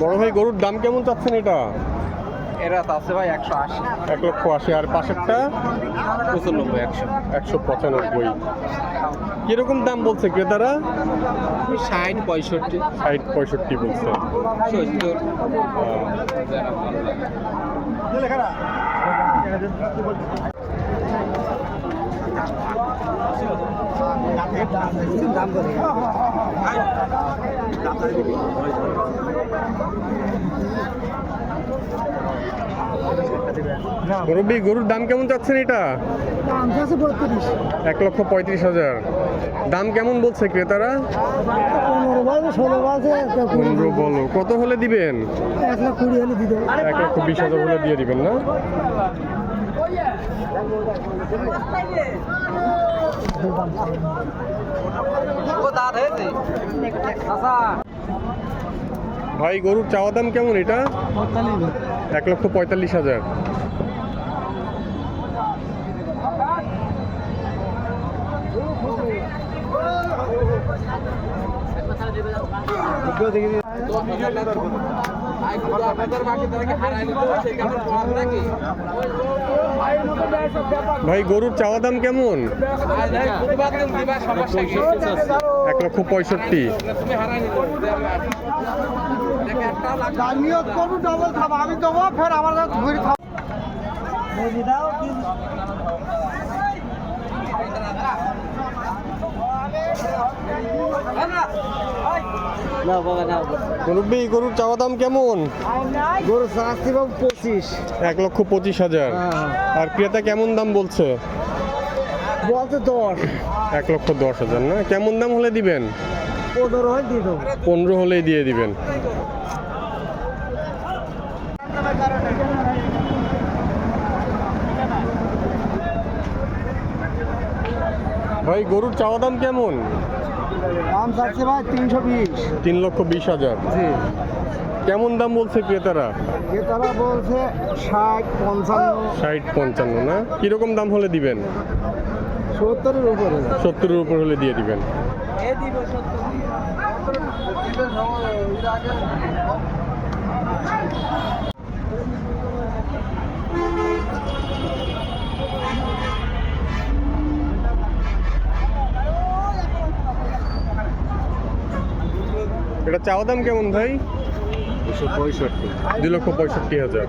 বড় ভাই গরুর দাম কেমন চাচ্ছেন এটা? এরা আছে ভাই একশো আশি। এক লক্ষ আশি আর পাশেরটা? পঁচানব্বই একশো। একশো পঁচানব্বই। কীরকম দাম বলছে ক্রেতারা? ষাট পঁয়ষট্টি। ষাট পঁয়ষট্টি বলছে। সত্তর। গরুর দাম কেমন চাচ্ছেন এটা? এক লক্ষ পঁয়ত্রিশ হাজার। দাম কেমন বলছে ক্রেতারা? পনেরো বলো, কত হলে দিবেন? এক হলে এক লক্ষ বিশ হাজার হলে দিয়ে দিবেন না? ভাই, গরুর চাওয়া দাম কেমন এটা? এক লক্ষ পঁয়তাল্লিশ হাজার। ভাই গরুর চাওয়া দাম কেমন? এক লক্ষ পঁয়ষট্টি। আমি দেবো ফের আমার ঘুরি খাব। মুরব্বী গরুর চাওয়া দাম কেমন? গরু শাস্তি বাবু পঁচিশ। এক লক্ষ পঁচিশ হাজার। আর ক্রেতা কেমন দাম বলছে? বলতে দশ। এক লক্ষ দশ হাজার না? কেমন দাম হলে দিবেন? পনেরো হয় দিয়ে দেবো। পনেরো হলেই দিয়ে দিবেন। ভাই গরুর চাওয়া দাম কেমন? দাম চাচ্ছে ভাই তিনশো বিশ। তিন লক্ষ বিশ হাজার। জি। কেমন দাম বলছে ক্রেতারা? ক্রেতারা বলছে ষাট পঞ্চান্ন। ষাট পঞ্চান্ন না? কীরকম দাম হলে দিবেন? সত্তরের উপরে। সত্তরের উপর হলে দিয়ে দিবেন। এটা চাওয়া দাম কেমন ভাই? দুশো পঁয়ষট্টি। দুই লক্ষ পঁয়ষট্টি হাজার।